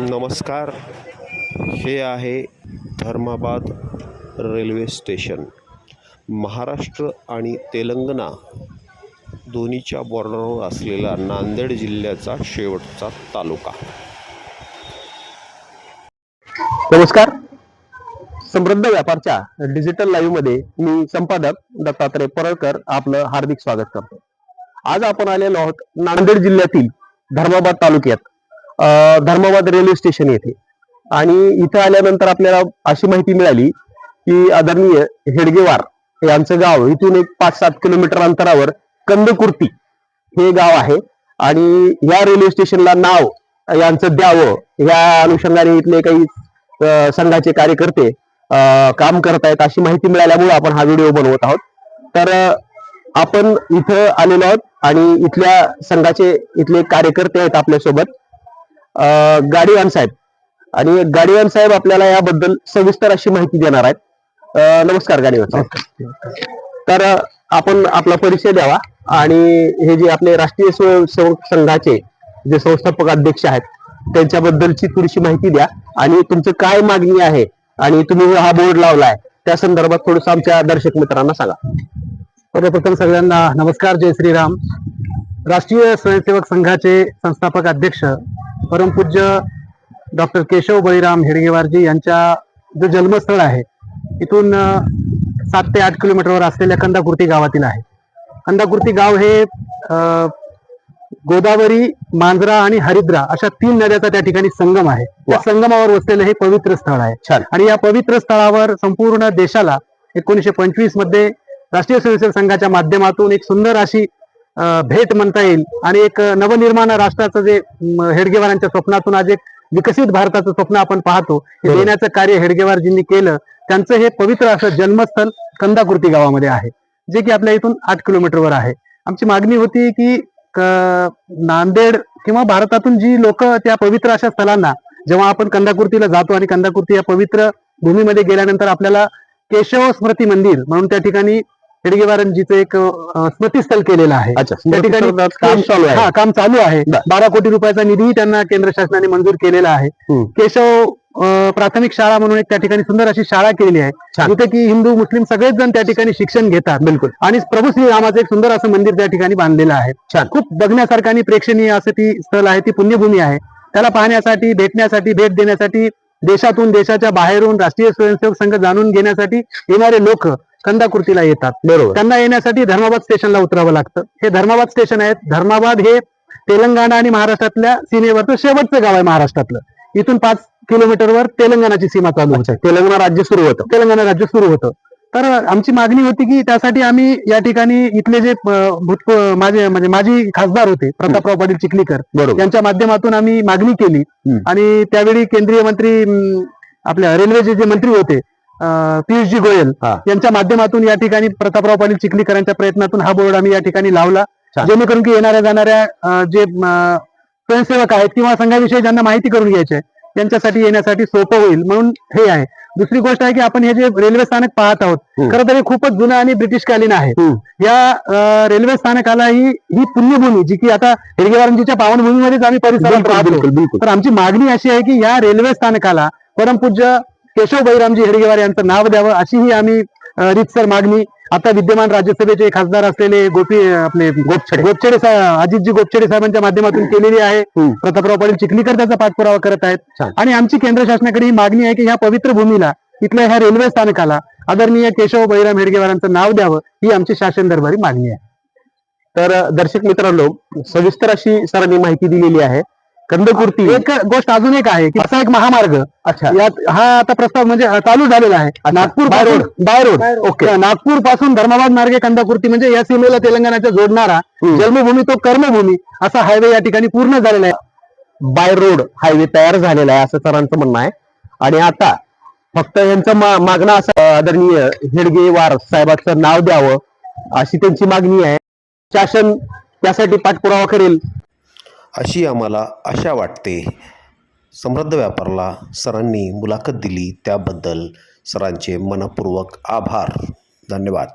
नमस्कार. हे आहे धर्माबाद रेल्वे स्टेशन. महाराष्ट्र आणि तेलंगणा दोन्हीच्या बॉर्डरवर असलेला नांदेड जिल्ह्याचा शेवटचा तालुका. नमस्कार. समृद्ध व्यापारच्या डिजिटल लाईव्हमध्ये मी संपादक दत्तात्रय परळकर आपलं हार्दिक स्वागत करतो. आज आपण आलेलो आहोत नांदेड जिल्ह्यातील धर्माबाद तालुक्यात. धर्माबाद रेल्वे स्टेशन येथे. आणि इथं आल्यानंतर आपल्याला अशी माहिती मिळाली की आदरणीय हेडगेवार यांचं गाव इथून एक पाच सात किलोमीटर अंतरावर कंदकुर्ती हे गाव आहे. आणि या रेल्वे स्टेशनला नाव यांचं द्यावं या अनुषंगाने इथले काही संघाचे कार्यकर्ते काम करत आहेत अशी माहिती मिळाल्यामुळे आपण हा व्हिडिओ बनवत आहोत. तर आपण इथं आलेलो आहोत आणि इथल्या संघाचे इथले कार्यकर्ते आहेत आपल्यासोबत. गाडीवान साहेब. आणि गाडीवान साहेब आपल्याला याबद्दल सविस्तर अशी माहिती देणार आहेत. नमस्कार गाडीवान साहेब. तर आपण आपला परिचय द्यावा. आणि हे जे आपले राष्ट्रीय स्वयंसेवक संघाचे जे संस्थापक अध्यक्ष आहेत त्यांच्याबद्दलची थोडीशी माहिती द्या. आणि तुमचं काय मागणी आहे? आणि तुम्ही हा बोर्ड लावलाय. त्या संदर्भात थोडस आमच्या दर्शक मित्रांना सांगा. सर्वप्रथम सगळ्यांना नमस्कार जय श्रीराम. राष्ट्रीय स्वयंसेवक संघाचे संस्थापक अध्यक्ष परमपूज्य डॉक्टर केशव बळीराम हेडगेवारजी यांच्या जो जन्मस्थळ आहे इथून सात ते आठ किलोमीटरवर असलेल्या कंदाकुर्ती गावातील आहे. कंदाकुर्ती गाव हे गोदावरी मांजरा आणि हरिद्रा अशा तीन नद्याचा त्या ठिकाणी संगम आहे. त्या संगमावर वसलेलं हे पवित्र स्थळ आहे. आणि या पवित्र स्थळावर संपूर्ण देशाला एकोणीशे पंचवीसमध्ये राष्ट्रीय स्वयंसेवक संघाच्या माध्यमातून एक सुंदर अशी भेट म्हणता येईल आणि एक नवनिर्माण राष्ट्राचं जे हेडगेवारांच्या स्वप्नातून आज एक विकसित भारताचं स्वप्न आपण पाहतो हे. देण्याचं कार्य हेडगेवारजींनी केलं त्यांचं हे पवित्र असं जन्मस्थळ कंदाकुर्ती गावामध्ये आहे जे की आपल्या इथून आठ किलोमीटरवर आहे आमची मागणी होती की क- नांदेड किंवा भारतातून जी लोक त्या पवित्र अशा स्थळांना जेव्हा आपण कंदाकुर्तीला जातो आणि कंदाकुर्ती या पवित्र भूमीमध्ये गेल्यानंतर आपल्याला केशव स्मृती मंदिर म्हणून त्या ठिकाणी हेडगेवारांजीचं एक अं, स्मृतीस्थळ केलेलं आहे. त्या ठिकाणी काम चालू आहे. हा काम चालू आहे. बर. कोटी रुपयाचा निधीही त्यांना केंद्र शासनाने मंजूर केलेला आहे. केशव प्राथमिक शाळा म्हणून एक त्या ठिकाणी सुंदर अशी शाळा केलेली आहे. जिथे की हिंदू मुस्लिम सगळेच जण त्या ठिकाणी शिक्षण घेतात. बिलकुल. आणि प्रभू श्रीरामाचं एक सुंदर असं मंदिर त्या ठिकाणी बांधलेलं आहे. खूप बघण्यासारखं आणि प्रेक्षणीय असं ती स्थळ आहे. ती पुण्यभूमी आहे. त्याला पाहण्यासाठी भेटण्यासाठी भेट देण्यासाठी देशातून देशाच्या बाहेरून राष्ट्रीय स्वयंसेवक संघ जाणून घेण्यासाठी येणारे लोक कंदाकृतीला येतात. बरोबर. त्यांना येण्यासाठी धर्माबाद स्टेशनला उतरावं लागतं. हे धर्माबाद स्टेशन आहे धर्माबाद हे तेलंगणा आणि महाराष्ट्रातल्या सीमेवरचं शेवटचं गाव आहे महाराष्ट्रातलं. इथून पाच किलोमीटरवर तेलंगणाची सीमा चालू होते. तेलंगणा राज्य सुरू होतं. तेलंगणा राज्य सुरू होतं. तर आमची मागणी होती की त्यासाठी आम्ही या ठिकाणी इथले जे अं, भूत माझे म्हणजे माजी खासदार होते प्रतापराव पाटील चिखलीकर यांच्या माध्यमातून आम्ही मागणी केली. आणि त्यावेळी केंद्रीय मंत्री आपल्या रेल्वेचे जे मंत्री होते पियुषजी गोयल. यांच्या माध्यमातून या ठिकाणी प्रतापराव पाटील चिखलीकरांच्या प्रयत्नातून हा बोर्ड आम्ही या ठिकाणी लावला. जेणेकरून की येणाऱ्या जाणाऱ्या जे स्वयंसेवक आहेत किंवा संघाविषयी ज्यांना माहिती करून घ्यायची आहे त्यांच्यासाठी येण्यासाठी सोपं होईल म्हणून हे आहे दुसरी गोष्ट आहे की आपण हे जे रेल्वे स्थानक पाहत आहोत. खरं तर हे खूपच जुनं आणि ब्रिटिशकालीन आहे. या रेल्वे स्थानकाला ही ही पुण्यभूमी जी की आता हेडगेवारांजीच्या पावनभूमीमध्येच आम्ही परिसरात राहतो तर आमची मागणी अशी आहे की या रेल्वे स्थानकाला परमपूज्य केशव बैरामजी हेडगेवार यांचं नाव द्यावं अशी ही आम्ही रीतसर मागणी आता विद्यमान राज्यसभेचे खासदार असलेले गोपी आपले गोपछडे. गोपछडे अजितजी गोपछडे साहेबांच्या माध्यमातून केलेली आहे. प्रतापराव पाटील चिखलीकर त्याचा पाठपुरावा करत आहेत. आणि आमची केंद्र शासनाकडे ही मागणी आहे की ह्या पवित्र भूमीला इथल्या ह्या रेल्वे स्थानकाला आदरणीय केशव बैराम हेडगेवारांचं नाव द्यावं ही आमची शासन दरबारी मागणी आहे. तर दर्शक मित्रांनो सविस्तर अशी सरांनी माहिती दिलेली आहे. कंदकुर्ती. एक गोष्ट अजून एक आहे की असा एक महामार्ग. अच्छा. यात हा आता प्रस्ताव म्हणजे चालू झालेला आहे. Nagpur by road. By road. Okay. नागपूरपासून Dharmabad मार्गे कंदाकुर्ती म्हणजे या सीमेला तेलंगणाच्या जोडणारा. जन्मभूमी तो कर्मभूमी असा हायवे या ठिकाणी पूर्ण झालेला आहे. बाय रोड हायवे तयार झालेला आहे असं सरांचं म्हणणं आहे. आणि आता फक्त यांचं मागणं असं आदरणीय हेडगेवार साहेबांचं नाव द्यावं अशी त्यांची मागणी आहे. शासन त्यासाठी पाठपुरावा करेल. अशी आम्हाला आशा वाटते. समृद्ध व्यापारला सरांनी मुलाखत दिली त्याबद्दल सरांचे मनपूर्वक आभार. धन्यवाद.